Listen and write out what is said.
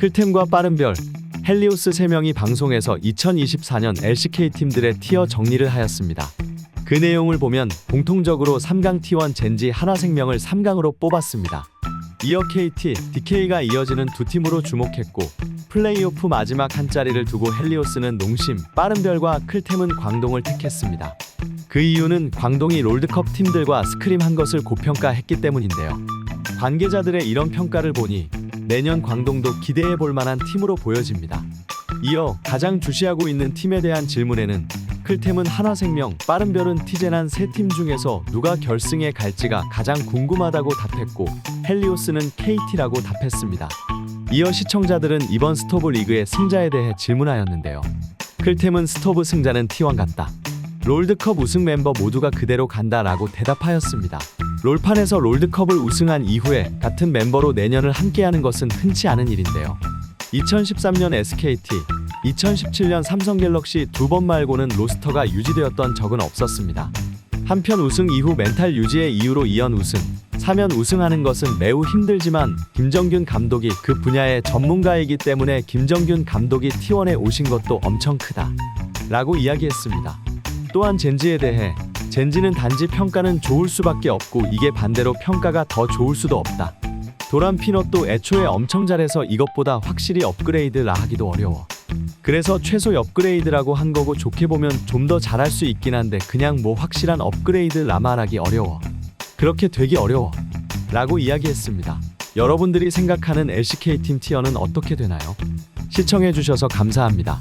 클템과 빠른별, 헬리오스 3명이 방송에서 2024년 LCK 팀들의 티어 정리를 하였습니다. 그 내용을 보면 공통적으로 3강 T1 젠지 하나생명을 3강으로 뽑았습니다. 이어 KT, DK가 이어지는 두 팀으로 주목했고 플레이오프 마지막 한 자리를 두고 헬리오스는 농심, 빠른별과 클템은 광동을 택했습니다. 그 이유는 광동이 롤드컵 팀들과 스크림한 것을 고평가했기 때문인데요. 관계자들의 이런 평가를 보니 내년 광동도 기대해 볼 만한 팀으로 보여집니다. 이어 가장 주시하고 있는 팀에 대한 질문에는 클템은 하나생명, 빠른별은 티제난 세 팀 중에서 누가 결승에 갈지가 가장 궁금하다고 답했고 헬리오스는 KT라고 답했습니다. 이어 시청자들은 이번 스토브 리그의 승자에 대해 질문하였는데요. 클템은 스토브 승자는 T1 같다. 롤드컵 우승 멤버 모두가 그대로 간다라고 대답하였습니다. 롤판에서 롤드컵을 우승한 이후에 같은 멤버로 내년을 함께하는 것은 흔치 않은 일인데요. 2013년 SKT, 2017년 삼성갤럭시 두 번 말고는 로스터가 유지되었던 적은 없었습니다. 한편 우승 이후 멘탈 유지의 이유로 2연 우승, 3연 우승하는 것은 매우 힘들지만 김정균 감독이 그 분야의 전문가이기 때문에 김정균 감독이 T1에 오신 것도 엄청 크다. 라고 이야기했습니다. 또한 젠지에 대해 젠지는 단지 평가는 좋을 수밖에 없고 이게 반대로 평가가 더 좋을 수도 없다. 도란 피넛도 애초에 엄청 잘해서 이것보다 확실히 업그레이드라 하기도 어려워. 그래서 최소 업그레이드라고 한 거고 좋게 보면 좀 더 잘할 수 있긴 한데 그냥 뭐 확실한 업그레이드 라 말하기 어려워. 그렇게 되기 어려워. 라고 이야기했습니다. 여러분들이 생각하는 LCK 팀 티어는 어떻게 되나요? 시청해주셔서 감사합니다.